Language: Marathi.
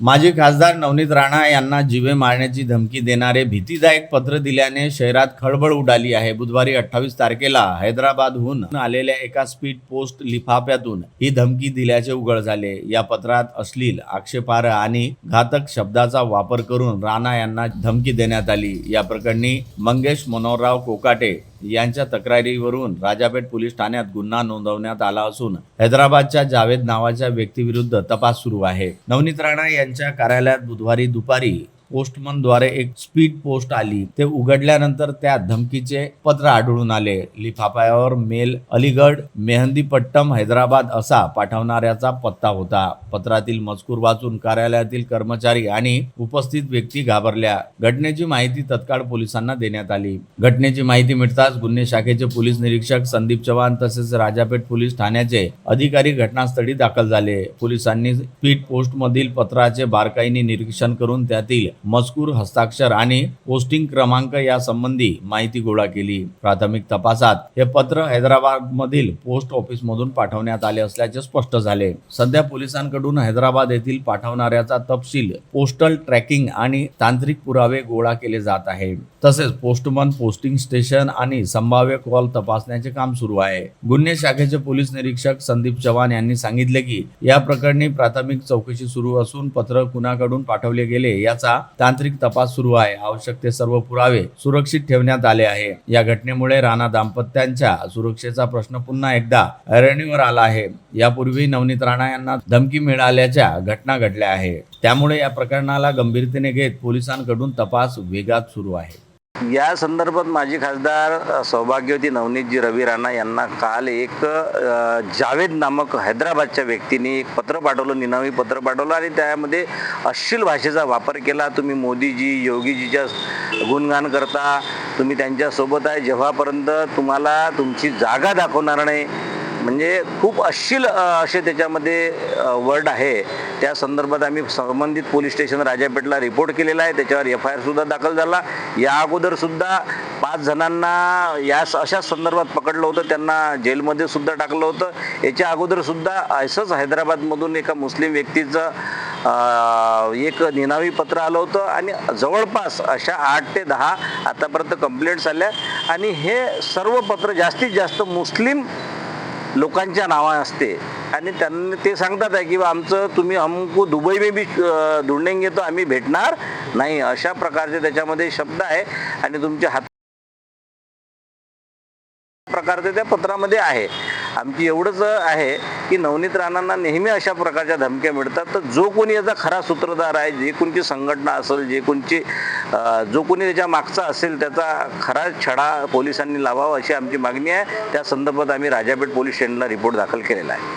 माजी खासदार नवनीत राणा यांना जिवे मारण्याची धमकी देणारे भीतीदायक पत्र दिल्याने शहरात खळबळ उडाली आहे. बुधवारी अठ्ठावीस तारखेला हैदराबादहून आलेल्या एका स्पीड पोस्ट लिफाफ्यातून ही धमकी दिल्याचे उघड झाले. या पत्रात अश्लील आक्षेपार्ह आणि घातक शब्दाचा वापर करून राणा यांना धमकी देण्यात आली. या प्रकरणी मंगेश मनोहरराव कोकाटे यांच्या तक्रारीवरून राजापेठ पोलीस ठाण्यात गुन्हा नोंदवण्यात आला असून हैदराबादच्या जावेद नावाच्या व्यक्तीविरुद्ध तपास सुरू आहे. नवनीत राणा यांच्या कार्यालयात बुधवारी दुपारी पोस्टमनद्वारे एक स्पीड पोस्ट आली. ते उघडल्यानंतर त्या धमकीचे पत्र आढळून आले. लिफाफ्यावर मेल अलीगड मेहंदीपट्टम हैदराबाद असा पाठवणाऱ्याचा पत्ता होता. पत्रातील मजकूर वाचून कार्यालयातील कर्मचारी आणि उपस्थित व्यक्ती घाबरल्या. घटनेची माहिती तत्काळ पोलिसांना देण्यात आली. घटनेची माहिती मिळताच गुन्हे शाखेचे पोलीस निरीक्षक संदीप चव्हाण तसेच राजापेठ पोलीस ठाण्याचे अधिकारी घटनास्थळी दाखल झाले. पोलिसांनी स्पीड पोस्ट मधील पत्राचे बारकाईने निरीक्षण करून त्यातील मजकूर हस्ताक्षर आणि पोस्टिंग क्रमांक या संबंधी माहिती गोळा केली. प्राथमिक तपासात हे पत्र हैदराबाद मधील पोस्ट ऑफिस मधून पाठवण्यात आले असल्याचे स्पष्ट झाले. सध्या पोलिसांकडून हैदराबाद येथील पाठवणाऱ्याचा तपशील पोस्टल ट्रॅकिंग आणि तांत्रिक पुरावे गोळा केले जात आहे. तसेच पोस्टमन पोस्टिंग स्टेशन आणि संभाव्य कॉल तपासण्याचे काम सुरू आहे. गुन्हे शाखेचे पोलीस निरीक्षक संदीप चव्हाण यांनी सांगितले की या प्रकरणी प्राथमिक चौकशी सुरू असून पत्र कुणाकडून पाठवले गेले याचा तांत्रिक तपास सुरू आहे. आवश्यक ते सर्व पुरावे सुरक्षित ठेवण्यात आले आहे. या घटनेमुळे राणा दाम्पत्यांच्या सुरक्षेचा प्रश्न पुन्हा एकदा ऐरणीवर आला आहे. यापूर्वी नवनीत राणा यांना धमकी मिळाल्याच्या घटना घडल्या आहे. त्यामुळे या प्रकरणाला गंभीरतेने घेत पोलिसांकडून तपास वेगात सुरू आहे. या संदर्भात माजी खासदार सौभाग्यवती नवनीतजी रवी राणा यांना काल एक जावेद नामक हैदराबादच्या व्यक्तीने एक पत्र पाठवलं निनावी पत्र पाठवलं आणि त्यामध्ये अश्लील भाषेचा वापर केला. तुम्ही मोदीजी योगीजीच्या गुणगान करता तुम्ही त्यांच्यासोबत आहे. जेव्हापर्यंत तुम्हाला तुमची जागा दाखवणार नाही म्हणजे खूप अश्लील असे त्याच्यामध्ये वर्ड आहे. त्या संदर्भात आम्ही संबंधित पोलीस स्टेशन राजापेठला रिपोर्ट केलेला आहे. त्याच्यावर एफ आय आरसुद्धा दाखल झाला. या अगोदर सुद्धा पाच जणांना या अशाच संदर्भात पकडलं होतं. त्यांना जेलमध्ये सुद्धा टाकलं होतं. याच्या अगोदर सुद्धा असंच हैदराबादमधून एका मुस्लिम व्यक्तीचं एक निनावी पत्र आलं होतं. आणि जवळपास अशा आठ ते दहा आतापर्यंत कंप्लेंट्स आल्या. आणि हे सर्व पत्र जास्तीत जास्त मुस्लिम लोकांच्या नावा असते. आणि त्यांनी ते सांगतात आहे की बा आमचं तुम्ही हमको दुबई मे बी अ, घेतो आम्ही भेटणार नाही. अशा प्रकारचे त्याच्यामध्ये शब्द आहे. आणि तुमच्या हात प्रकारचे त्या पत्रामध्ये आहे. आमची एवढंच आहे की नवनीत राणांना नेहमी अशा प्रकारच्या धमक्या मिळतात. तर जो कोणी याचा खरा सूत्रधार आहे जे कोणची संघटना असेल जे कोणची जो कोणी त्याच्या मागचा असेल त्याचा खरा छडा पोलिसांनी लावावा अशी आमची मागणी आहे. त्या संदर्भात आम्ही राजापेठ पोलीस स्टेशनला रिपोर्ट दाखल केलेला आहे.